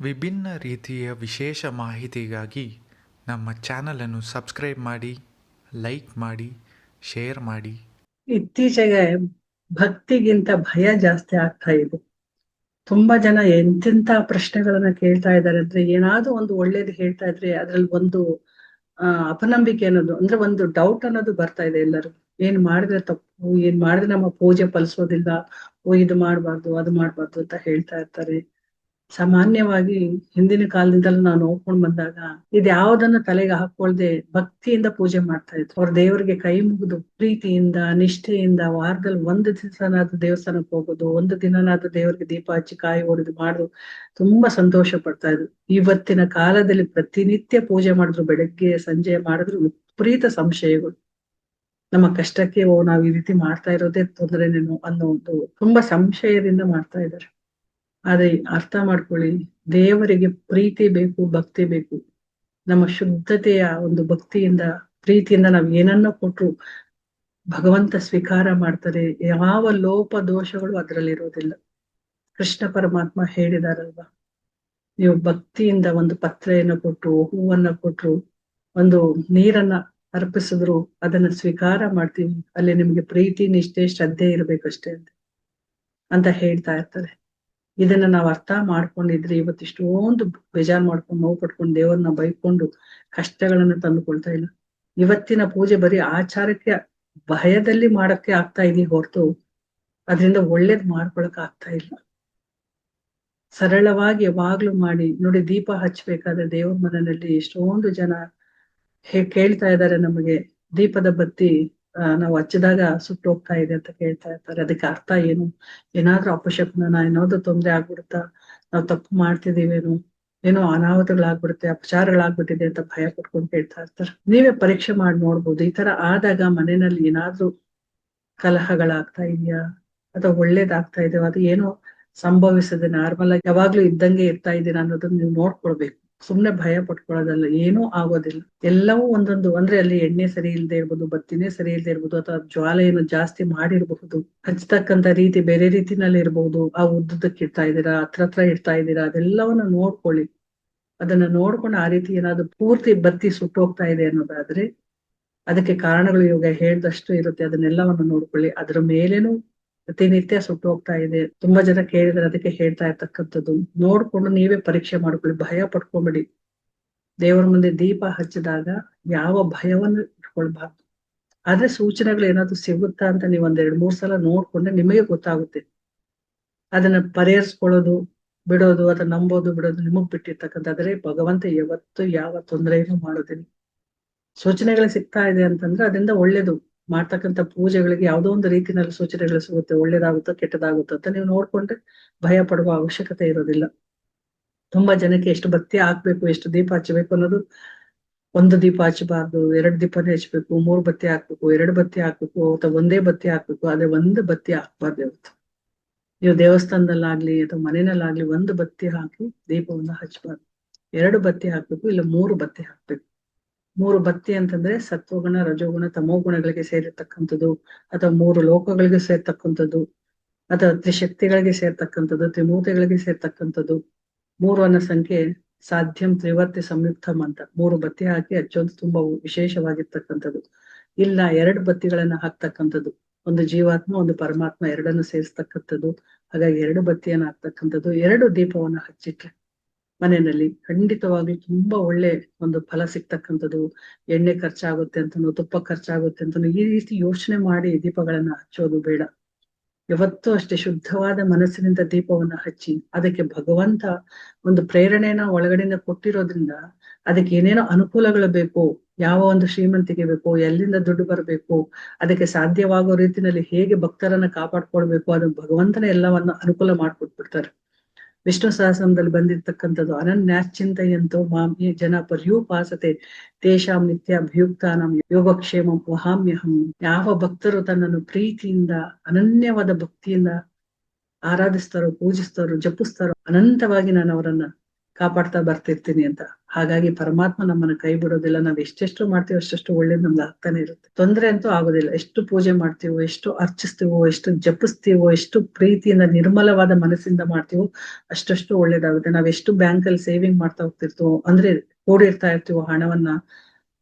ವಿಭಿನ್ನ ರೀತಿಯ ವಿಶೇಷ ಮಾಹಿತಿಗಾಗಿ ನಮ್ಮ ಚಾನಲನ್ನು ಸಬ್ಸ್ಕ್ರೈಬ್ ಮಾಡಿ, ಲೈಕ್ ಮಾಡಿ, ಶೇರ್ ಮಾಡಿ. ಇತ್ತೀಚೆಗೆ ಭಕ್ತಿಗಿಂತ ಭಯ ಜಾಸ್ತಿ ಆಗ್ತಾ ಇದೆ. ತುಂಬಾ ಜನ ಎಂತೆಂತ ಪ್ರಶ್ನೆಗಳನ್ನ ಕೇಳ್ತಾ ಇದ್ದಾರೆ ಅಂದ್ರೆ ಏನಾದ್ರೂ ಒಂದು ಒಳ್ಳೇದು ಹೇಳ್ತಾ ಇದ್ರೆ ಅದ್ರಲ್ಲಿ ಒಂದು ಅಪನಂಬಿಕೆ ಅನ್ನೋದು, ಅಂದ್ರೆ ಒಂದು ಡೌಟ್ ಅನ್ನೋದು ಬರ್ತಾ ಇದೆ ಎಲ್ಲರೂ ಏನ್ ಮಾಡಿದ್ರೆ ತಪ್ಪು, ಏನ್ ಮಾಡಿದ್ರೆ ನಮ್ಮ ಪೂಜೆ ಫಲಿಸೋದಿಲ್ಲ, ಓ, ಇದು ಮಾಡ್ಬಾರ್ದು, ಅದು ಮಾಡ್ಬಾರ್ದು ಅಂತ ಹೇಳ್ತಾ ಇರ್ತಾರೆ. ಸಾಮಾನ್ಯವಾಗಿ ಹಿಂದಿನ ಕಾಲದಿಂದಲೂ ನಾವು ನೋಡ್ಕೊಂಡ್ ಬಂದಾಗ ಇದ್ ಯಾವ್ದನ್ನ ತಲೆಗೆ ಹಾಕೊಳ್ದೆ ಭಕ್ತಿಯಿಂದ ಪೂಜೆ ಮಾಡ್ತಾ ಇತ್ತು ಅವ್ರ ದೇವರಿಗೆ ಕೈ ಮುಗಿದು ಪ್ರೀತಿಯಿಂದ, ನಿಷ್ಠೆಯಿಂದ ವಾರದಲ್ಲಿ ಒಂದು ದಿವಸನಾದ್ರೂ ದೇವಸ್ಥಾನಕ್ಕೆ ಹೋಗೋದು, ಒಂದು ದಿನನಾದ್ರೂ ದೇವರಿಗೆ ದೀಪ ಹಚ್ಚಿ ಕಾಯಿ ಹೊಡೆದು ಮಾಡುದು ತುಂಬಾ ಸಂತೋಷ ಪಡ್ತಾ ಇದ್ರು. ಇವತ್ತಿನ ಕಾಲದಲ್ಲಿ ಪ್ರತಿನಿತ್ಯ ಪೂಜೆ ಮಾಡಿದ್ರು, ಬೆಳಗ್ಗೆ, ಸಂಜೆ ಮಾಡಿದ್ರು ವಿಪರೀತ ಸಂಶಯಗಳು. ನಮ್ಮ ಕಷ್ಟಕ್ಕೆ ಓ, ನಾವು ಈ ರೀತಿ ಮಾಡ್ತಾ ಇರೋದೇ ತೊಂದರೆನೇನು ಅನ್ನೋ ಒಂದು ತುಂಬಾ ಸಂಶಯದಿಂದ ಮಾಡ್ತಾ ಇದ್ದಾರೆ. ಆದ್ರೆ ಅರ್ಥ ಮಾಡ್ಕೊಳ್ಳಿ, ದೇವರಿಗೆ ಪ್ರೀತಿ ಬೇಕು, ಭಕ್ತಿ ಬೇಕು. ನಮ್ಮ ಶುದ್ಧತೆಯ ಒಂದು ಭಕ್ತಿಯಿಂದ, ಪ್ರೀತಿಯಿಂದ ನಾವ್ ಏನನ್ನ ಕೊಟ್ರು ಭಗವಂತ ಸ್ವೀಕಾರ ಮಾಡ್ತಾರೆ. ಯಾವ ಲೋಪ ದೋಷಗಳು ಅದರಲ್ಲಿ ಇರೋದಿಲ್ಲ ಕೃಷ್ಣ ಪರಮಾತ್ಮ ಹೇಳಿದಾರಲ್ವಾ? ನೀವು ಭಕ್ತಿಯಿಂದ ಒಂದು ಪತ್ರೆಯನ್ನು ಕೊಟ್ರು, ಹೂವನ್ನ ಕೊಟ್ರು, ಒಂದು ನೀರನ್ನ ಅರ್ಪಿಸಿದ್ರು, ಅದನ್ನ ಸ್ವೀಕಾರ ಮಾಡ್ತೀವಿ. ಅಲ್ಲಿ ನಿಮ್ಗೆ ಪ್ರೀತಿ, ನಿಷ್ಠೆ, ಶ್ರದ್ಧೆ ಇರ್ಬೇಕಷ್ಟೇ ಅಂತ ಹೇಳ್ತಾ ಇರ್ತಾರೆ. ಇದನ್ನ ನಾವ್ ಅರ್ಥ ಮಾಡ್ಕೊಂಡಿದ್ರೆ ಇವತ್ತು ಇಷ್ಟೊಂದು ಬೇಜಾರ್ ಮಾಡ್ಕೊಂಡು ನೋವು ಪಟ್ಕೊಂಡು ದೇವರನ್ನ ಬೈಕೊಂಡು ಕಷ್ಟಗಳನ್ನ ತಂದುಕೊಳ್ತಾ ಇಲ್ಲ. ಇವತ್ತಿನ ಪೂಜೆ ಬರೀ ಆಚಾರಕ್ಕೆ ಭಯದಲ್ಲಿ ಮಾಡಕ್ಕೆ ಆಗ್ತಾ ಇದೀವಿ ಹೊರತು ಅದರಿಂದ ಒಳ್ಳೇದ್ ಮಾಡ್ಕೊಳಕ್ ಆಗ್ತಾ ಇಲ್ಲ. ಸರಳವಾಗಿ ಯಾವಾಗ್ಲೂ ಮಾಡಿ, ನೋಡಿ ದೀಪ ಹಚ್ಬೇಕಾದ್ರೆ ದೇವ್ರ ಮನೆಯಲ್ಲಿ ಎಷ್ಟೊಂದು ಜನ ಹೇ ಕೇಳ್ತಾ ಇದ್ದಾರೆ ನಮಗೆ ದೀಪದ ಬತ್ತಿ. ನಾವು ಹಚ್ಚಿದಾಗ ಸುಟ್ಟು ಹೋಗ್ತಾ ಇದೆ ಅಂತ ಕೇಳ್ತಾ ಇರ್ತಾರೆ. ಅದಕ್ಕೆ ಅರ್ಥ ಏನು? ಏನಾದ್ರೂ ಅಪಶಕುನ ಏನಾದ್ರು ತೊಂದರೆ ಆಗ್ಬಿಡುತ್ತಾ? ನಾವು ತಪ್ಪು ಮಾಡ್ತಿದೀವೇನು ಏನೋ ಅನಾಹುತಗಳಾಗ್ಬಿಡುತ್ತೆ, ಅಪಚಾರಗಳಾಗ್ಬಿಟ್ಟಿದೆ ಅಂತ ಭಯ ಪಟ್ಕೊಂಡು ಕೇಳ್ತಾ ಇರ್ತಾರೆ. ನೀವೇ ಪರೀಕ್ಷೆ ಮಾಡಿ ನೋಡ್ಬೋದು. ಈ ತರ ಆದಾಗ ಮನೆಯಲ್ಲಿ ಏನಾದ್ರೂ ಕಲಹಗಳಾಗ್ತಾ ಇದೆಯಾ? ಅಥವಾ ಒಳ್ಳೇದಾಗ್ತಾ ಇದೆಯೋ ಅದು ಏನೋ ಸಂಭವಿಸದೆ ನಾರ್ಮಲ್ ಆಗಿ ಯಾವಾಗ್ಲೂ ಇದ್ದಂಗೆ ಇರ್ತಾ ಇದ್ದೀರಾ ಅನ್ನೋದನ್ನ ನೀವು ನೋಡ್ಕೊಳ್ಬೇಕು. ಸುಮ್ನೆ ಭಯ ಪಟ್ಕೊಳ್ಳೋದಲ್ಲ, ಏನೂ ಆಗೋದಿಲ್ಲ. ಎಲ್ಲವೂ ಒಂದೊಂದು, ಅಂದ್ರೆ ಅಲ್ಲಿ ಎಣ್ಣೆ ಸರಿ ಇಲ್ಲದೆ ಇರ್ಬೋದು, ಬತ್ತಿನೇ ಸರಿ ಇಲ್ಲದೆ ಇರ್ಬೋದು, ಅಥವಾ ಜ್ವಾಲೆಯನ್ನು ಜಾಸ್ತಿ ಮಾಡಿರಬಹುದು ಹಚ್ತಕ್ಕಂತ ರೀತಿ ಬೇರೆ ರೀತಿನಲ್ಲಿ ಇರಬಹುದು ಆ ಉದ್ದಕ್ಕೆ ಇಡ್ತಾ ಇದ್ದೀರಾ, ಹತ್ರ ಹತ್ರ ಇಡ್ತಾ ಇದ್ದೀರಾ, ಅದೆಲ್ಲವನ್ನ ನೋಡ್ಕೊಳ್ಳಿ. ಅದನ್ನ ನೋಡ್ಕೊಂಡು ಆ ರೀತಿ ಏನಾದ್ರು ಪೂರ್ತಿ ಬತ್ತಿ ಸುಟ್ಟೋಗ್ತಾ ಇದೆ ಅನ್ನೋದಾದ್ರೆ, ಅದಕ್ಕೆ ಕಾರಣಗಳು ಇವಾಗ ಹೇಳ್ದಷ್ಟು ಇರುತ್ತೆ, ಅದನ್ನೆಲ್ಲವನ್ನು ನೋಡ್ಕೊಳ್ಳಿ. ಅದ್ರ ಮೇಲೇನು ಪ್ರತಿನಿತ್ಯ ಸುಟ್ಟು ಹೋಗ್ತಾ ಇದೆ. ತುಂಬಾ ಜನ ಕೇಳಿದ್ರೆ ಅದಕ್ಕೆ ಹೇಳ್ತಾ ಇರ್ತಕ್ಕಂಥದ್ದು. ನೋಡ್ಕೊಂಡು ನೀವೇ ಪರೀಕ್ಷೆ ಮಾಡ್ಕೊಳ್ಳಿ. ಭಯ ಪಡ್ಕೊಂಬಿಡಿ ದೇವರ ಮುಂದೆ ದೀಪ ಹಚ್ಚಿದಾಗ ಯಾವ ಭಯವನ್ನು ಇಟ್ಕೊಳ್ಬಾರ್ದು. ಆದ್ರೆ ಸೂಚನೆಗಳು ಏನಾದ್ರು ಸಿಗುತ್ತಾ ಅಂತ ನೀವು ಒಂದ್ ಎರಡ್ ಮೂರ್ ಸಲ ನೋಡ್ಕೊಂಡ್ರೆ ನಿಮಗೆ ಗೊತ್ತಾಗುತ್ತೆ. ಅದನ್ನ ಪರಿಹರಿಸ್ಕೊಳ್ಳೋದು, ಬಿಡೋದು, ಅದನ್ನ ನಂಬೋದು, ಬಿಡೋದು ನಿಮಗ್ ಬಿಟ್ಟಿರ್ತಕ್ಕಂಥದ್ರೆ ಭಗವಂತ ಯಾವತ್ತು ಯಾವ ತೊಂದರೆಯನ್ನು ಮಾಡೋದಿಲ್ಲ. ಸೂಚನೆಗಳು ಸಿಗ್ತಾ ಇದೆ ಅಂತಂದ್ರೆ ಅದರಿಂದ ಒಳ್ಳೇದು. ಮಾಡ್ತಕ್ಕಂಥ ಪೂಜೆಗಳಿಗೆ ಯಾವುದೋ ಒಂದು ರೀತಿಯಲ್ಲಿ ಸೂಚನೆಗಳು ಸಿಗುತ್ತೆ ಒಳ್ಳೇದಾಗುತ್ತೋ ಕೆಟ್ಟದಾಗುತ್ತೋ ಅಂತ ನೀವು ನೋಡ್ಕೊಂಡ್ರೆ ಭಯ ಪಡುವ ಅವಶ್ಯಕತೆ ಇರೋದಿಲ್ಲ. ತುಂಬಾ ಜನಕ್ಕೆ ಎಷ್ಟು ಬತ್ತಿ ಹಾಕ್ಬೇಕು, ಎಷ್ಟು ದೀಪ ಹಚ್ಚಬೇಕು ಅನ್ನೋದು ಒಂದು ದೀಪ ಹಚ್ಚಬಾರ್ದು, ಎರಡು ದೀಪನೇ ಹಚ್ಬೇಕು ಮೂರು ಬತ್ತಿ ಹಾಕ್ಬೇಕು, ಎರಡು ಬತ್ತಿ ಹಾಕ್ಬೇಕು, ಅಥವಾ ಒಂದೇ ಬತ್ತಿ ಹಾಕ್ಬೇಕು, ಆದ್ರೆ ಒಂದು ಬತ್ತಿ ಹಾಕ್ಬಾರ್ದು ಇವತ್ತು ನೀವು ದೇವಸ್ಥಾನದಲ್ಲಾಗ್ಲಿ ಅಥವಾ ಮನೆಯಲ್ಲಾಗ್ಲಿ ಒಂದು ಬತ್ತಿ ಹಾಕಿ ದೀಪವನ್ನ ಹಚ್ಬಾರ್ದು ಎರಡು ಬತ್ತಿ ಹಾಕ್ಬೇಕು, ಇಲ್ಲ ಮೂರು ಬತ್ತಿ ಹಾಕ್ಬೇಕು. ಮೂರು ಬತ್ತಿ ಅಂತಂದ್ರೆ ಸತ್ವಗುಣ, ರಜೋಗುಣ, ತಮೋಗುಣಗಳಿಗೆ ಸೇರಿರ್ತಕ್ಕಂಥದ್ದು, ಅಥವಾ ಮೂರು ಲೋಕಗಳಿಗೆ ಸೇರ್ತಕ್ಕಂಥದ್ದು, ಅಥವಾ ತ್ರಿಶಕ್ತಿಗಳಿಗೆ ಸೇರ್ತಕ್ಕಂಥದ್ದು, ತ್ರಿಮೂರ್ತಿಗಳಿಗೆ ಸೇರ್ತಕ್ಕಂಥದ್ದು. ಮೂರು ಅನ್ನೋ ಸಂಖ್ಯೆ ಸಾಧ್ಯಂ ತ್ರಿವರ್ತಿ ಸಂಯುಕ್ತಂ ಅಂತ. ಮೂರು ಬತ್ತಿ ಹಾಕಿ ಅಚ್ಚೊಂದು ತುಂಬಾ ವಿಶೇಷವಾಗಿರ್ತಕ್ಕಂಥದ್ದು. ಇಲ್ಲ, ಎರಡು ಬತ್ತಿಗಳನ್ನ ಹಾಕ್ತಕ್ಕಂಥದ್ದು. ಒಂದು ಜೀವಾತ್ಮ, ಒಂದು ಪರಮಾತ್ಮ ಎರಡನ್ನು ಸೇರಿಸ್ತಕ್ಕಂಥದ್ದು. ಹಾಗಾಗಿ ಎರಡು ಬತ್ತಿಯನ್ನು ಹಾಕ್ತಕ್ಕಂಥದ್ದು. ಎರಡು ದೀಪವನ್ನು ಹಚ್ಚಿಟ್ರೆ ಮನೆಯಲ್ಲಿ ಖಂಡಿತವಾಗ್ಲೂ ತುಂಬಾ ಒಳ್ಳೆ ಒಂದು ಫಲ ಸಿಗ್ತಕ್ಕಂಥದ್ದು. ಎಣ್ಣೆ ಖರ್ಚಾಗುತ್ತೆ ಅಂತನೋ, ತುಪ್ಪ ಖರ್ಚಾಗುತ್ತೆ ಅಂತನೋ, ಈ ರೀತಿ ಯೋಚನೆ ಮಾಡಿ ದೀಪಗಳನ್ನ ಹಚ್ಚೋದು ಬೇಡ. ಯಾವತ್ತೂ ಅಷ್ಟೇ ಶುದ್ಧವಾದ ಮನಸ್ಸಿನಿಂದ ದೀಪವನ್ನ ಹಚ್ಚಿ, ಅದಕ್ಕೆ ಭಗವಂತ ಒಂದು ಪ್ರೇರಣೆನ ಒಳಗಡೆಯಿಂದ ಕೊಟ್ಟಿರೋದ್ರಿಂದ ಅದಕ್ಕೆ ಏನೇನೋ ಅನುಕೂಲಗಳು ಬೇಕು, ಯಾವ ಒಂದು ಶ್ರೀಮಂತಿಗೆ ಬೇಕು, ಎಲ್ಲಿಂದ ದುಡ್ಡು ಬರಬೇಕು, ಅದಕ್ಕೆ ಸಾಧ್ಯವಾಗೋ ರೀತಿಯಲ್ಲಿ ಹೇಗೆ ಭಕ್ತರನ್ನ ಕಾಪಾಡ್ಕೊಳ್ಬೇಕು ಅದನ್ನ ಭಗವಂತನ ಎಲ್ಲವನ್ನ ಅನುಕೂಲ ಮಾಡ್ಕೊಟ್ಬಿಡ್ತಾರೆ. ವಿಷ್ಣು ಸಹಸ್ರದಲ್ಲಿ ಬಂದಿರತಕ್ಕಂಥದ್ದು ಅನನ್ಯಾಶ್ಚಿಂತೆಯಂತೋ ಮಾಮಿ ಜನ ಪರ್ಯೂಪಾಸತೆ ತೇಷಾಂ ನಿತ್ಯ ಅಭಿಯುಕ್ತಾನಂ ಯೋಗಕ್ಷೇಮಂ ವಹಾಮ್ಯಹಂ. ಯಾವ ಭಕ್ತರು ತನ್ನನ್ನು ಪ್ರೀತಿಯಿಂದ, ಅನನ್ಯವಾದ ಭಕ್ತಿಯಿಂದ ಆರಾಧಿಸ್ತಾರೋ, ಪೂಜಿಸ್ತಾರೋ, ಜಪಿಸ್ತಾರೋ, ಅನಂತವಾಗಿ ನಾನು ಅವರನ್ನ ಕಾಪಾಡ್ತಾ ಬರ್ತಿರ್ತೀನಿ ಅಂತ. ಹಾಗಾಗಿ ಪರಮಾತ್ಮ ನಮ್ಮನ್ನ ಕೈ ಬಿಡೋದಿಲ್ಲ. ನಾವ್ ಎಷ್ಟೆಷ್ಟು ಮಾಡ್ತೀವೋ ಅಷ್ಟೆಷ್ಟು ಒಳ್ಳೇದು ನಮ್ಗೆ ಆಗ್ತಾನೆ ಇರುತ್ತೆ. ತೊಂದ್ರೆ ಅಂತೂ ಆಗೋದಿಲ್ಲ. ಎಷ್ಟು ಪೂಜೆ ಮಾಡ್ತೀವೋ, ಎಷ್ಟು ಅರ್ಚಿಸ್ತೀವೋ, ಎಷ್ಟು ಜಪಿಸ್ತೀವೋ, ಎಷ್ಟು ಪ್ರೀತಿಯಿಂದ ನಿರ್ಮಲವಾದ ಮನಸ್ಸಿಂದ ಮಾಡ್ತೀವೋ ಅಷ್ಟಷ್ಟು ಒಳ್ಳೇದಾಗುತ್ತೆ. ನಾವ್ ಎಷ್ಟು ಬ್ಯಾಂಕ್ ಅಲ್ಲಿ ಸೇವಿಂಗ್ ಮಾಡ್ತಾ ಹೋಗ್ತಿರ್ತೀವೋ, ಅಂದ್ರೆ ಕೂಡಿರ್ತಾ ಇರ್ತೀವೋ ಹಣವನ್ನ,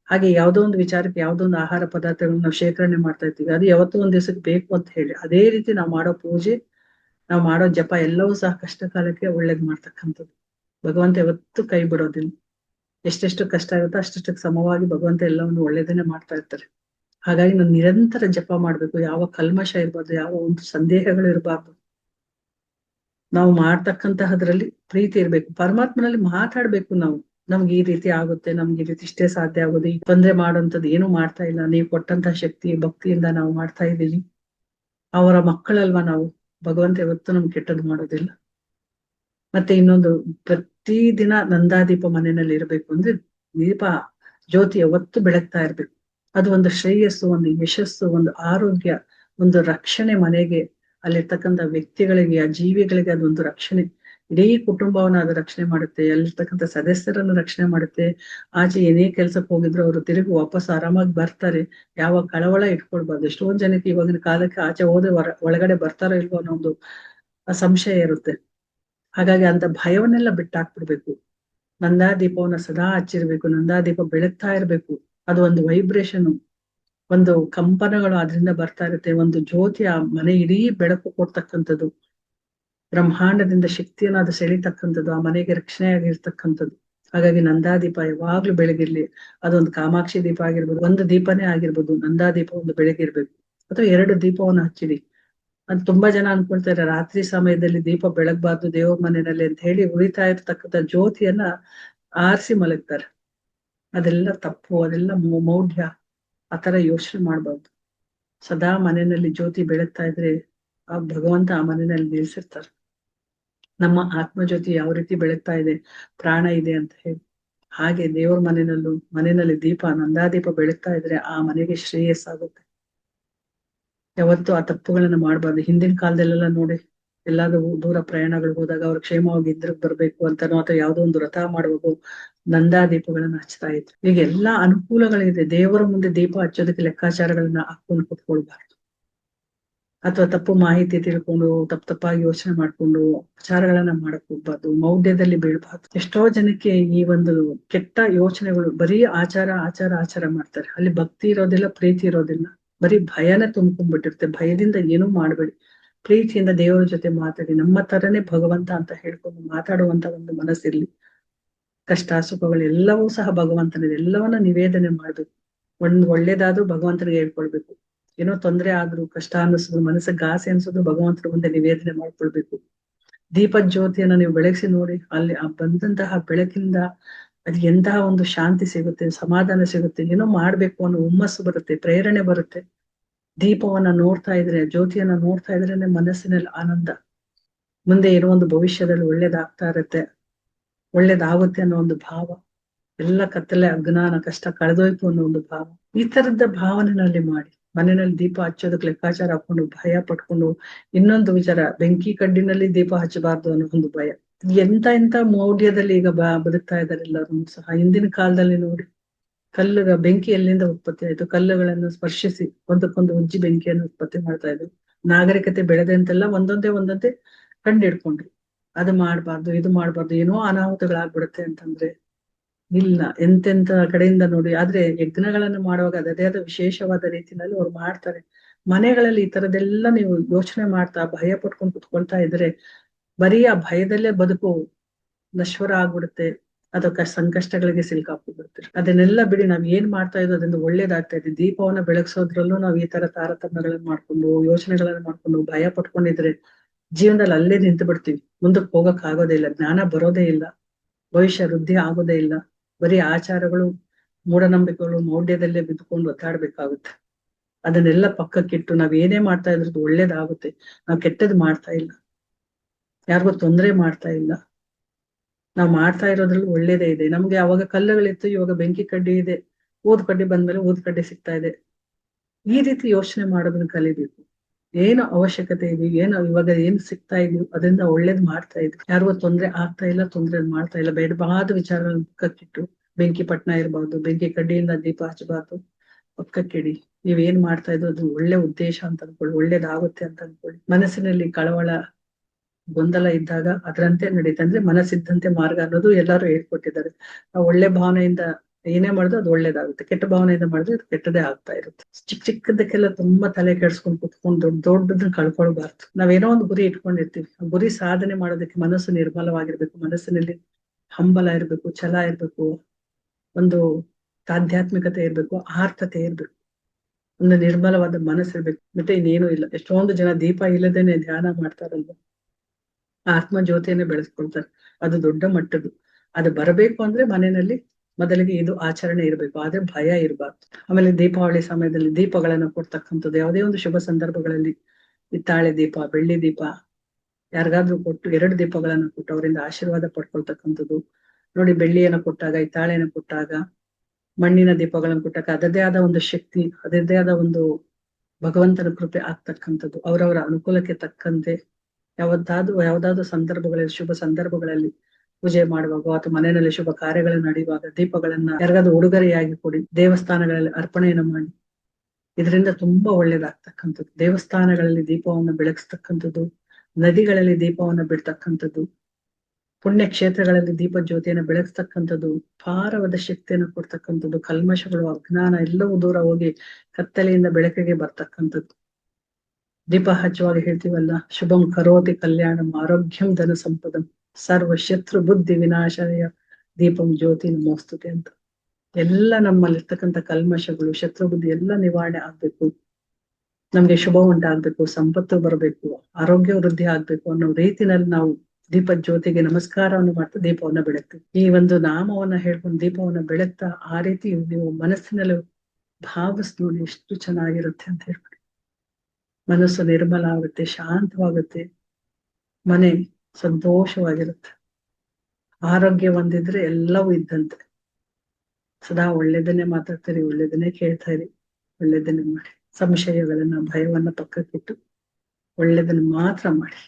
ಹಾಗೆ ಯಾವುದೋ ಒಂದು ವಿಚಾರಕ್ಕೆ ಯಾವುದೋ ಒಂದು ಆಹಾರ ಪದಾರ್ಥಗಳನ್ನ ನಾವು ಶೇಖರಣೆ ಮಾಡ್ತಾ ಇರ್ತೀವಿ. ಅದು ಯಾವತ್ತೋ ಒಂದ್ ದಿವಸಕ್ಕೆ ಬೇಕು ಅಂತ ಹೇಳಿ. ಅದೇ ರೀತಿ ನಾವು ಮಾಡೋ ಪೂಜೆ, ನಾವು ಮಾಡೋ ಜಪ ಎಲ್ಲವೂ ಸಹ ಕಷ್ಟ ಕಾಲಕ್ಕೆ ಒಳ್ಳೇದ್ ಮಾಡ್ತಕ್ಕಂಥದ್ದು. ಭಗವಂತ ಯಾವತ್ತು ಕೈ ಬಿಡೋದಿಲ್ಲ. ಎಷ್ಟೆಷ್ಟು ಕಷ್ಟ ಆಗುತ್ತೋ ಅಷ್ಟೆಷ್ಟು ಸಮವಾಗಿ ಭಗವಂತ ಎಲ್ಲವನ್ನು ಒಳ್ಳೇದನ್ನೇ ಮಾಡ್ತಾ ಇರ್ತಾರೆ. ಹಾಗಾಗಿ ನಾವು ನಿರಂತರ ಜಪ ಮಾಡ್ಬೇಕು. ಯಾವ ಕಲ್ಮಶ ಇರ್ಬಾರ್ದು, ಯಾವ ಒಂದು ಸಂದೇಹಗಳು ಇರಬಾರ್ದು. ನಾವು ಮಾಡ್ತಕ್ಕಂತಹದ್ರಲ್ಲಿ ಪ್ರೀತಿ ಇರ್ಬೇಕು. ಪರಮಾತ್ಮನಲ್ಲಿ ಮಾತಾಡ್ಬೇಕು ನಾವು. ನಮ್ಗೆ ಈ ರೀತಿ ಆಗುತ್ತೆ, ನಮ್ಗೆ ಈ ರೀತಿ ಇಷ್ಟೇ ಸಾಧ್ಯ ಆಗೋದು. ಈ ತೊಂದರೆ ಮಾಡುವಂಥದ್ದು ಏನು ಮಾಡ್ತಾ ಇಲ್ಲ. ನೀವು ಕೊಟ್ಟಂತ ಶಕ್ತಿ, ಭಕ್ತಿಯಿಂದ ನಾವು ಮಾಡ್ತಾ ಇದ್ದೀವಿ. ಅವರ ಮಕ್ಕಳಲ್ವಾ ನಾವು? ಭಗವಂತ ಯಾವತ್ತೂ ನಮ್ಗೆ ಕೆಟ್ಟದ್ದು ಮಾಡೋದಿಲ್ಲ. ಮತ್ತೆ ಇನ್ನೊಂದು, ಪ್ರತಿ ದಿನ ನಂದಾದೀಪ ಮನೆಯಲ್ಲಿ ಇರಬೇಕು ಅಂದ್ರೆ ದೀಪ ಜ್ಯೋತಿ ಯಾವತ್ತು ಬೆಳಗ್ತಾ ಇರ್ಬೇಕು. ಅದು ಒಂದು ಶ್ರೇಯಸ್ಸು, ಒಂದು ಯಶಸ್ಸು, ಒಂದು ಆರೋಗ್ಯ, ಒಂದು ರಕ್ಷಣೆ ಮನೆಗೆ, ಅಲ್ಲಿರ್ತಕ್ಕಂಥ ವ್ಯಕ್ತಿಗಳಿಗೆ, ಆ ಜೀವಿಗಳಿಗೆ ಅದೊಂದು ರಕ್ಷಣೆ. ಇಡೀ ಕುಟುಂಬವನ್ನ ಅದು ರಕ್ಷಣೆ ಮಾಡುತ್ತೆ, ಅಲ್ಲಿರ್ತಕ್ಕಂಥ ಸದಸ್ಯರನ್ನು ರಕ್ಷಣೆ ಮಾಡುತ್ತೆ. ಆಚೆ ಏನೇ ಕೆಲ್ಸಕ್ಕೆ ಹೋಗಿದ್ರು ಅವರು ತಿರುಗಿ ವಾಪಸ್ ಆರಾಮಾಗಿ ಬರ್ತಾರೆ. ಯಾವ ಕಳವಳ ಇಟ್ಕೊಳ್ಬಾರ್ದು. ಎಷ್ಟೊಂದ್ ಜನಕ್ಕೆ ಇವಾಗಿನ ಕಾಲಕ್ಕೆ ಆಚೆ ಹೋದ್ರೆ ಒಳಗಡೆ ಬರ್ತಾರೋ ಇಲ್ವೋ ಅನ್ನೋ ಒಂದು ಸಂಶಯ ಇರುತ್ತೆ. ಹಾಗಾಗಿ ಅಂತ ಭಯವನ್ನೆಲ್ಲ ಬಿಟ್ಟಾಕ್ಬಿಡ್ಬೇಕು. ನಂದಾದೀಪವನ್ನ ಸದಾ ಹಚ್ಚಿರ್ಬೇಕು, ನಂದಾದೀಪ ಬೆಳಗ್ತಾ ಇರ್ಬೇಕು. ಅದು ಒಂದು ವೈಬ್ರೇಷನ್ ಒಂದು ಕಂಪನಗಳು ಅದರಿಂದ ಬರ್ತಾ ಇರುತ್ತೆ. ಒಂದು ಜ್ಯೋತಿ ಆ ಮನೆ ಇಡೀ ಬೆಳಕು ಕೊಡ್ತಕ್ಕಂಥದ್ದು. ಬ್ರಹ್ಮಾಂಡದಿಂದ ಶಕ್ತಿಯನ್ನು ಅದು ಸೆಳಿತಕ್ಕಂಥದ್ದು, ಆ ಮನೆಗೆ ರಕ್ಷಣೆಯಾಗಿರ್ತಕ್ಕಂಥದ್ದು. ಹಾಗಾಗಿ ನಂದಾದೀಪ ಯಾವಾಗ್ಲೂ ಬೆಳಗಿರ್ಲಿ. ಅದೊಂದು ಕಾಮಾಕ್ಷಿ ದೀಪ ಆಗಿರ್ಬೋದು, ಒಂದು ದೀಪನೇ ಆಗಿರ್ಬೋದು, ನಂದಾದೀಪ ಒಂದು ಬೆಳಗಿರ್ಬೇಕು. ಅಥವಾ ಎರಡು ದೀಪವನ್ನು ಹಚ್ಚಿಡಿ ಅದು ತುಂಬಾ ಜನ ಅನ್ಕೊಳ್ತಾರೆ, ರಾತ್ರಿ ಸಮಯದಲ್ಲಿ ದೀಪ ಬೆಳಗ್ಬಾರ್ದು ದೇವ ಮನೆಯಲ್ಲಿ ಅಂತ ಹೇಳಿ ಉರಿತಾ ಇರ್ತಕ್ಕಂಥ ಜ್ಯೋತಿಯನ್ನ ಆರಿಸಿ ಮಲಗ್ತಾರೆ. ಅದೆಲ್ಲ ತಪ್ಪು, ಅದೆಲ್ಲ ಮೌಢ್ಯ ಆತರ ಯೋಚನೆ ಮಾಡ್ಬಾರ್ದು. ಸದಾ ಮನೆಯಲ್ಲಿ ಜ್ಯೋತಿ ಬೆಳಗ್ತಾ ಇದ್ರೆ ಆ ಭಗವಂತ ಆ ಮನೆಯಲ್ಲಿ ನಿಲ್ಸಿರ್ತಾರೆ ನಮ್ಮ ಆತ್ಮ ಜ್ಯೋತಿ ಯಾವ ರೀತಿ ಬೆಳಗ್ತಾ ಇದೆ, ಪ್ರಾಣ ಇದೆ ಅಂತ ಹೇಳಿ. ಹಾಗೆ ದೇವರ ಮನೆಯಲ್ಲೂ ಮನೆಯಲ್ಲಿ ದೀಪ, ನಂದಾದೀಪ ಬೆಳಗ್ತಾ ಇದ್ರೆ ಆ ಮನೆಗೆ ಶ್ರೇಯಸ್ಸಾಗುತ್ತೆ. ಯಾವತ್ತು ಆ ತಪ್ಪುಗಳನ್ನ ಮಾಡಬಾರ್ದು. ಹಿಂದಿನ ಕಾಲದಲ್ಲೆಲ್ಲ ನೋಡಿ, ಎಲ್ಲಾದ್ರೂ ದೂರ ಪ್ರಯಾಣಗಳು ಹೋದಾಗ ಅವ್ರ ಕ್ಷೇಮವಾಗಿ ಇದ್ರಕ್ ಬರ್ಬೇಕು ಅಂತನೋ ಅಥವಾ ಯಾವ್ದೋ ಒಂದು ವ್ರತ ನಂದಾ ದೀಪಗಳನ್ನ ಹಚ್ತಾ ಇದ್ರು. ಈಗ ಎಲ್ಲಾ ಅನುಕೂಲಗಳಿದೆ. ದೇವರ ಮುಂದೆ ದೀಪ ಹಚ್ಚೋದಕ್ಕೆ ಲೆಕ್ಕಾಚಾರಗಳನ್ನ ಹಾಕೊಂಡು ಕುತ್ಕೊಳ್ಬಾರ್ದು. ಅಥವಾ ತಪ್ಪು ಮಾಹಿತಿ ತಿಳ್ಕೊಂಡು, ತಪ್ಪು ತಪ್ಪಾಗಿ ಯೋಚನೆ ಮಾಡ್ಕೊಂಡು ಆಚಾರಗಳನ್ನ ಮಾಡಕ್ ಹೋಗ್ಬಾರ್ದು. ಮೌಢ್ಯದಲ್ಲಿ ಬೀಳ್ಬಾರ್ದು. ಎಷ್ಟೋ ಜನಕ್ಕೆ ಈ ಒಂದು ಕೆಟ್ಟ ಯೋಚನೆಗಳು ಬರೀ ಆಚಾರ ಆಚಾರ ಆಚಾರ ಮಾಡ್ತಾರೆ. ಅಲ್ಲಿ ಭಕ್ತಿ ಇರೋದಿಲ್ಲ, ಪ್ರೀತಿ ಇರೋದಿಲ್ಲ. ಬರೀ ಭಯನ ತುಂಬ್ಕೊಂಡ್ಬಿಟ್ಟಿರುತ್ತೆ. ಭಯದಿಂದ ಏನೂ ಮಾಡಬೇಡಿ. ಪ್ರೀತಿಯಿಂದ ದೇವರ ಜೊತೆ ಮಾತಾಡಿ. ನಮ್ಮ ತರನೇ ಭಗವಂತ ಅಂತ ಹೇಳ್ಕೊಂಡು ಮಾತಾಡುವಂತ ಒಂದು ಮನಸ್ಸಿರ್ಲಿ. ಕಷ್ಟ, ಸುಖಗಳು ಎಲ್ಲವೂ ಸಹ ಭಗವಂತನಿದೆ. ಎಲ್ಲವನ್ನ ನಿವೇದನೆ ಮಾಡ್ಬೇಕು. ಒಂದ್ ಒಳ್ಳೇದಾದ್ರೂ ಭಗವಂತನಿಗೆ ಹೇಳ್ಕೊಳ್ಬೇಕು. ಏನೋ ತೊಂದರೆ ಆದ್ರೂ, ಕಷ್ಟ ಅನ್ನಿಸೋದು ಮನಸ್ಸಿಗೆ ಗಾಸೆ ಅನ್ಸೋದು ಭಗವಂತನ ಮುಂದೆ ನಿವೇದನೆ ಮಾಡ್ಕೊಳ್ಬೇಕು. ದೀಪ ಜ್ಯೋತಿಯನ್ನ ನೀವು ಬೆಳಗಿಸಿ ನೋಡಿ, ಅಲ್ಲಿ ಆ ಬಂದಂತಹ ಬೆಳಕಿಂದ ಅದು ಎಂತಹ ಒಂದು ಶಾಂತಿ ಸಿಗುತ್ತೆ, ಸಮಾಧಾನ ಸಿಗುತ್ತೆ, ಏನೋ ಮಾಡ್ಬೇಕು ಅನ್ನೋ ಹುಮ್ಮಸ್ಸು ಬರುತ್ತೆ, ಪ್ರೇರಣೆ ಬರುತ್ತೆ. ದೀಪವನ್ನ ನೋಡ್ತಾ ಇದ್ರೆ, ಜ್ಯೋತಿಯನ್ನ ನೋಡ್ತಾ ಇದ್ರೇನೆ ಮನಸ್ಸಿನಲ್ಲಿ ಆನಂದ. ಮುಂದೆ ಏನೋ ಒಂದು ಭವಿಷ್ಯದಲ್ಲಿ ಒಳ್ಳೇದಾಗ್ತಾ ಇರುತ್ತೆ, ಒಳ್ಳೇದಾಗುತ್ತೆ ಅನ್ನೋ ಒಂದು ಭಾವ. ಎಲ್ಲ ಕತ್ತಲೆ, ಅಜ್ಞಾನ, ಕಷ್ಟ ಕಳೆದೋಯ್ತು ಅನ್ನೋ ಒಂದು ಭಾವ. ಈ ತರದ ಭಾವನೆನಲ್ಲಿ ಮಾಡಿ, ಮನೆಯಲ್ಲಿ ದೀಪ ಹಚ್ಚೋದಕ್ಕೆ ಲೆಕ್ಕಾಚಾರ ಹಾಕೊಂಡು, ಭಯ ಪಟ್ಕೊಂಡು, ಇನ್ನೊಂದು ವಿಚಾರ, ಬೆಂಕಿ ಕಡ್ಡಿನಲ್ಲಿ ದೀಪ ಹಚ್ಚಬಾರ್ದು ಅನ್ನೋ ಒಂದು ಭಯ. ಎಂತ ಎಂತ ಮೌಢ್ಯದಲ್ಲಿ ಈಗ ಬ, ಬದುಕ್ತಾ ಇದ್ದಾರೆ ಎಲ್ಲರೂ ಸಹ. ಹಿಂದಿನ ಕಾಲದಲ್ಲಿ ನೋಡಿ ಕಲ್ಲು ಬೆಂಕಿ ಎಲ್ಲಿಂದ ಉತ್ಪತ್ತಿ ಆಯ್ತು. ಕಲ್ಲುಗಳನ್ನು ಸ್ಪರ್ಶಿಸಿ, ಒಂದಕ್ಕೊಂದು ಉಜ್ಜಿ ಬೆಂಕಿಯನ್ನು ಉತ್ಪತ್ತಿ ಮಾಡ್ತಾ ಇದ್ರು. ನಾಗರಿಕತೆ ಬೆಳೆದೆ ಅಂತೆಲ್ಲ ಒಂದೊಂದೇ ಒಂದೊಂದೇ ಕಂಡಿಡ್ಕೊಂಡ್ರು. ಅದು ಮಾಡ್ಬಾರ್ದು, ಇದು ಮಾಡ್ಬಾರ್ದು, ಏನೋ ಅನಾಹುತಗಳಾಗ್ಬಿಡುತ್ತೆ ಅಂತಂದ್ರೆ ಇಲ್ಲ. ಎಂತೆಂತ ಕಡೆಯಿಂದ ನೋಡಿ, ಆದ್ರೆ ಯಜ್ಞಗಳನ್ನು ಮಾಡುವಾಗ ಅದೇ ಆದ ವಿಶೇಷವಾದ ರೀತಿಯಲ್ಲಿ ಅವ್ರು ಮಾಡ್ತಾರೆ. ಮನೆಗಳಲ್ಲಿ ಈ ತರದೆಲ್ಲ ನೀವು ಯೋಚನೆ ಮಾಡ್ತಾ ಭಯ ಪಟ್ಕೊಂಡು ಕುತ್ಕೊಳ್ತಾ ಇದ್ರೆ ಬರೀ ಆ ಭಯದಲ್ಲೇ ಬದುಕು ನಶ್ವರ ಆಗ್ಬಿಡುತ್ತೆ ಅಥವಾ ಸಂಕಷ್ಟಗಳಿಗೆ ಸಿಲುಕಾಕ್ಬಿಡ್ತೀರಿ ಅದನ್ನೆಲ್ಲ ಬಿಡಿ ನಾವ್ ಏನ್ ಮಾಡ್ತಾ ಇದ್ದೋ ಅದರಿಂದ ಒಳ್ಳೇದಾಗ್ತಾ ಇದೆ. ದೀಪವನ್ನ ಬೆಳಗ್ಸೋದ್ರಲ್ಲೂ ನಾವ್ ಈ ತರ ತಾರತಮ್ಯಗಳನ್ನ ಮಾಡ್ಕೊಂಡು, ಯೋಚನೆಗಳನ್ನ ಮಾಡ್ಕೊಂಡು ಭಯ ಪಟ್ಕೊಂಡಿದ್ರೆ ಜೀವನದಲ್ಲಿ ಅಲ್ಲೇ ನಿಂತು ಬಿಡ್ತೀವಿ. ಮುಂದಕ್ಕೆ ಹೋಗಕ್ ಆಗೋದೇ ಇಲ್ಲ. ಜ್ಞಾನ ಬರೋದೇ ಇಲ್ಲ. ಭವಿಷ್ಯ ವೃದ್ಧಿ ಆಗೋದೇ ಇಲ್ಲ. ಬರೀ ಆಚಾರಗಳು, ಮೂಢನಂಬಿಕೆಗಳು ಮೌಢ್ಯದಲ್ಲೇ ಬಿದ್ದುಕೊಂಡು ಒತ್ತಾಡ್ಬೇಕಾಗುತ್ತೆ ಅದನ್ನೆಲ್ಲ ಪಕ್ಕಕ್ಕಿಟ್ಟು ನಾವ್ ಏನೇ ಮಾಡ್ತಾ ಇದ್ರದ್ದು ಒಳ್ಳೇದಾಗುತ್ತೆ. ನಾವ್ ಕೆಟ್ಟದ್ ಮಾಡ್ತಾ ಇಲ್ಲ. ಯಾರಿಗೂ ತೊಂದರೆ ಮಾಡ್ತಾ ಇಲ್ಲ. ನಾವು ಮಾಡ್ತಾ ಇರೋದ್ರಲ್ಲಿ ಒಳ್ಳೇದೇ ಇದೆ. ನಮ್ಗೆ ಅವಾಗ ಕಲ್ಲುಗಳಿತ್ತು, ಇವಾಗ ಬೆಂಕಿ ಕಡ್ಡಿ ಇದೆ. ಊದ್ ಕಡ್ಡಿ ಬಂದ್ಮೇಲೆ ಊದ್ ಕಡ್ಡಿ ಸಿಗ್ತಾ ಇದೆ. ಈ ರೀತಿ ಯೋಚನೆ ಮಾಡೋದನ್ನ ಕಲಿಬೇಕು. ಏನು ಅವಶ್ಯಕತೆ ಇದೆ, ಏನು ಇವಾಗ ಏನ್ ಸಿಗ್ತಾ ಇದೆಯೋ ಅದರಿಂದ ಒಳ್ಳೇದ್ ಮಾಡ್ತಾ ಇದ್ವಿ. ಯಾರಿಗೂ ತೊಂದ್ರೆ ಆಗ್ತಾ ಇಲ್ಲ, ತೊಂದ್ರೆ ಮಾಡ್ತಾ ಇಲ್ಲ. ಬೇಡಬಾದ ವಿಚಾರಗಳನ್ನ ಪಕ್ಕಕ್ಕಿಟ್ಟು. ಬೆಂಕಿ ಪಟ್ನ ಇರಬಾರ್ದು, ಬೆಂಕಿ ಕಡ್ಡಿಯಿಂದ ದೀಪ ಹಚ್ಚಬಾರ್ದು. ಪಕ್ಕಕ್ಕಿಡಿ. ನೀವೇನ್ ಮಾಡ್ತಾ ಇದ್ದು ಅದು ಒಳ್ಳೆ ಉದ್ದೇಶ ಅಂತ ಅನ್ಕೊಳ್ಳಿ, ಒಳ್ಳೇದಾಗುತ್ತೆ ಅಂತ ಅನ್ಕೊಳ್ಳಿ. ಮನಸ್ಸಿನಲ್ಲಿ ಕಳವಳ ಗೊಂದಲ ಇದ್ದಾಗ ಅದರಂತೆ ನಡೀತಂದ್ರೆ ಅಂದ್ರೆ ಮನಸ್ಸಿದ್ದಂತೆ ಮಾರ್ಗ ಅನ್ನೋದು ಎಲ್ಲರೂ ಹೇಳ್ಕೊಟ್ಟಿದ್ದಾರೆ. ನಾವು ಒಳ್ಳೆ ಭಾವನೆಯಿಂದ ಏನೇ ಮಾಡಿದ್ರು ಅದು ಒಳ್ಳೇದಾಗುತ್ತೆ. ಕೆಟ್ಟ ಭಾವನೆಯಿಂದ ಮಾಡಿದ್ರೆ ಅದು ಕೆಟ್ಟದೇ ಆಗ್ತಾ ಇರುತ್ತೆ. ಚಿಕ್ಕ ಚಿಕ್ಕದಕ್ಕೆಲ್ಲ ತುಂಬಾ ತಲೆ ಕೆಡ್ಸ್ಕೊಂಡು ಕುತ್ಕೊಂಡು ದೊಡ್ಡ ದೊಡ್ಡದನ್ನ ಕಳ್ಕೊಳ್ಬಾರ್ದು. ನಾವೇನೋ ಒಂದು ಗುರಿ ಇಟ್ಕೊಂಡಿರ್ತೀವಿ. ಗುರಿ ಸಾಧನೆ ಮಾಡೋದಕ್ಕೆ ಮನಸ್ಸು ನಿರ್ಮಲವಾಗಿರ್ಬೇಕು. ಮನಸ್ಸಿನಲ್ಲಿ ಹಂಬಲ ಇರ್ಬೇಕು, ಛಲ ಇರ್ಬೇಕು, ಒಂದು ಆಧ್ಯಾತ್ಮಿಕತೆ ಇರ್ಬೇಕು ಆರ್ಥತೆ ಇರ್ಬೇಕು. ಒಂದು ನಿರ್ಮಲವಾದ ಮನಸ್ಸಿರ್ಬೇಕು. ಮತ್ತೆ ಇನ್ನೇನು ಇಲ್ಲ. ಎಷ್ಟೊಂದು ಜನ ದೀಪ ಇಲ್ಲದೇನೆ ಧ್ಯಾನ ಮಾಡ್ತಾರಲ್ವ? ಆತ್ಮ ಜ್ಯೋತಿಯನ್ನು ಬೆಳೆಸ್ಕೊಳ್ತಾರೆ. ಅದು ದೊಡ್ಡ ಮಟ್ಟದ್ದು. ಅದು ಬರಬೇಕು ಅಂದ್ರೆ ಮನೆಯಲ್ಲಿ ಮೊದಲಿಗೆ ಇದು ಆಚರಣೆ ಇರಬೇಕು. ಆದ್ರೆ ಭಯ ಇರಬಾರ್ದು. ಆಮೇಲೆ ದೀಪಾವಳಿ ಸಮಯದಲ್ಲಿ ದೀಪಗಳನ್ನ ಕೊಡ್ತಕ್ಕಂಥದ್ದು. ಯಾವುದೇ ಒಂದು ಶುಭ ಸಂದರ್ಭಗಳಲ್ಲಿ ಹಿತ್ತಾಳೆ ದೀಪ, ಬೆಳ್ಳಿ ದೀಪ, ಯಾರಿಗಾದ್ರೂ ಕೊಟ್ಟು ಎರಡು ದೀಪಗಳನ್ನ ಕೊಟ್ಟು ಅವರಿಂದ ಆಶೀರ್ವಾದ ಪಡ್ಕೊಳ್ತಕ್ಕಂಥದ್ದು. ನೋಡಿ, ಬೆಳ್ಳಿಯನ್ನ ಕೊಟ್ಟಾಗ ಹಿತ್ತಾಳೆಯನ್ನು ಕೊಟ್ಟಾಗ, ಮಣ್ಣಿನ ದೀಪಗಳನ್ನು ಕೊಟ್ಟಾಗ ಅದರದೇ ಆದ ಒಂದು ಶಕ್ತಿ ಅದರದೇ ಆದ ಒಂದು ಭಗವಂತನ ಕೃಪೆ ಆಗ್ತಕ್ಕಂಥದ್ದು. ಅವರವರ ಅನುಕೂಲಕ್ಕೆ ತಕ್ಕಂತೆ ಯಾವತ್ತಾದ್ರೂ ಯಾವ್ದಾದ್ರು ಸಂದರ್ಭಗಳಲ್ಲಿ, ಶುಭ ಸಂದರ್ಭಗಳಲ್ಲಿ ಪೂಜೆ ಮಾಡುವಾಗ ಅಥವಾ ಮನೆಯಲ್ಲಿ ಶುಭ ಕಾರ್ಯಗಳು ನಡೆಯುವಾಗ ದೀಪಗಳನ್ನ ಯಾರಿಗಾದ್ರೂ ಉಡುಗೊರೆಯಾಗಿ ಕೊಡಿ, ದೇವಸ್ಥಾನಗಳಲ್ಲಿ ಅರ್ಪಣೆಯನ್ನು ಮಾಡಿ. ಇದರಿಂದ ತುಂಬಾ ಒಳ್ಳೇದಾಗ್ತಕ್ಕಂಥದ್ದು. ದೇವಸ್ಥಾನಗಳಲ್ಲಿ ದೀಪವನ್ನು ಬೆಳಗಿಸ್ತಕ್ಕಂಥದ್ದು, ನದಿಗಳಲ್ಲಿ ದೀಪವನ್ನು ಬಿಡ್ತಕ್ಕಂಥದ್ದು ಪುಣ್ಯ ಕ್ಷೇತ್ರಗಳಲ್ಲಿ ದೀಪ ಜ್ಯೋತಿಯನ್ನು ಬೆಳಗಿಸ್ತಕ್ಕಂಥದ್ದು, ಪಾರವಾದ ಶಕ್ತಿಯನ್ನು ಕೊಡ್ತಕ್ಕಂಥದ್ದು, ಕಲ್ಮಶಗಳು, ಅಜ್ಞಾನ ಎಲ್ಲವೂ ದೂರ ಹೋಗಿ ಕತ್ತಲೆಯಿಂದ ಬೆಳಕಿಗೆ ಬರ್ತಕ್ಕಂಥದ್ದು. ದೀಪ ಹಚ್ಚುವಾಗ ಹೇಳ್ತೀವಲ್ಲ, ಶುಭಂ ಕರೋತಿ ಕಲ್ಯಾಣಂ ಆರೋಗ್ಯಂ ಧನ ಸಂಪದಂ, ಸರ್ವ ಶತ್ರು ಬುದ್ಧಿ ವಿನಾಶಯ ದೀಪಂ ಜ್ಯೋತಿ ನಮೋಸ್ತುತೆ ಅಂತ. ಎಲ್ಲ ನಮ್ಮಲ್ಲಿರ್ತಕ್ಕಂಥ ಕಲ್ಮಶಗಳು, ಶತ್ರು ಬುದ್ಧಿ ಎಲ್ಲ ನಿವಾರಣೆ ಆಗ್ಬೇಕು. ನಮ್ಗೆ ಶುಭ ಉಂಟಾಗ್ಬೇಕು, ಸಂಪತ್ತು ಬರಬೇಕು, ಆರೋಗ್ಯ ವೃದ್ಧಿ ಆಗ್ಬೇಕು ಅನ್ನೋ ರೀತಿನಲ್ಲಿ ನಾವು ದೀಪ ಜ್ಯೋತಿಗೆ ನಮಸ್ಕಾರವನ್ನು ಮಾಡ್ತಾ ದೀಪವನ್ನ ಬೆಳಗ್ತೀವಿ. ಈ ಒಂದು ನಾಮವನ್ನ ಹೇಳ್ಕೊಂಡು ದೀಪವನ್ನ ಬೆಳಗ್ತಾ ಆ ರೀತಿ ನೀವು ಮನಸ್ಸಿನಲ್ಲಿ ಭಾವಿಸ್ ನೋಡಿ ಎಷ್ಟು ಚೆನ್ನಾಗಿರುತ್ತೆ ಅಂತ ಹೇಳ್ಬಿಡಿ ಮನಸ್ಸು ನಿರ್ಮಲ ಆಗುತ್ತೆ, ಶಾಂತವಾಗುತ್ತೆ, ಮನೆ ಸಂತೋಷವಾಗಿರುತ್ತೆ. ಆರೋಗ್ಯ ಹೊಂದಿದ್ರೆ ಎಲ್ಲವೂ ಇದ್ದಂತೆ. ಸದಾ ಒಳ್ಳೇದನ್ನೇ ಮಾತಾಡ್ತೀರಿ ಒಳ್ಳೇದನ್ನೇ ಕೇಳ್ತಾ ಇರಿ ಒಳ್ಳೇದನ್ನೇ ಮಾಡಿ. ಸಂಶಯಗಳನ್ನ, ಭಯವನ್ನ ಪಕ್ಕಕ್ಕಿಟ್ಟು ಒಳ್ಳೇದನ್ನ ಮಾತ್ರ ಮಾಡಿ.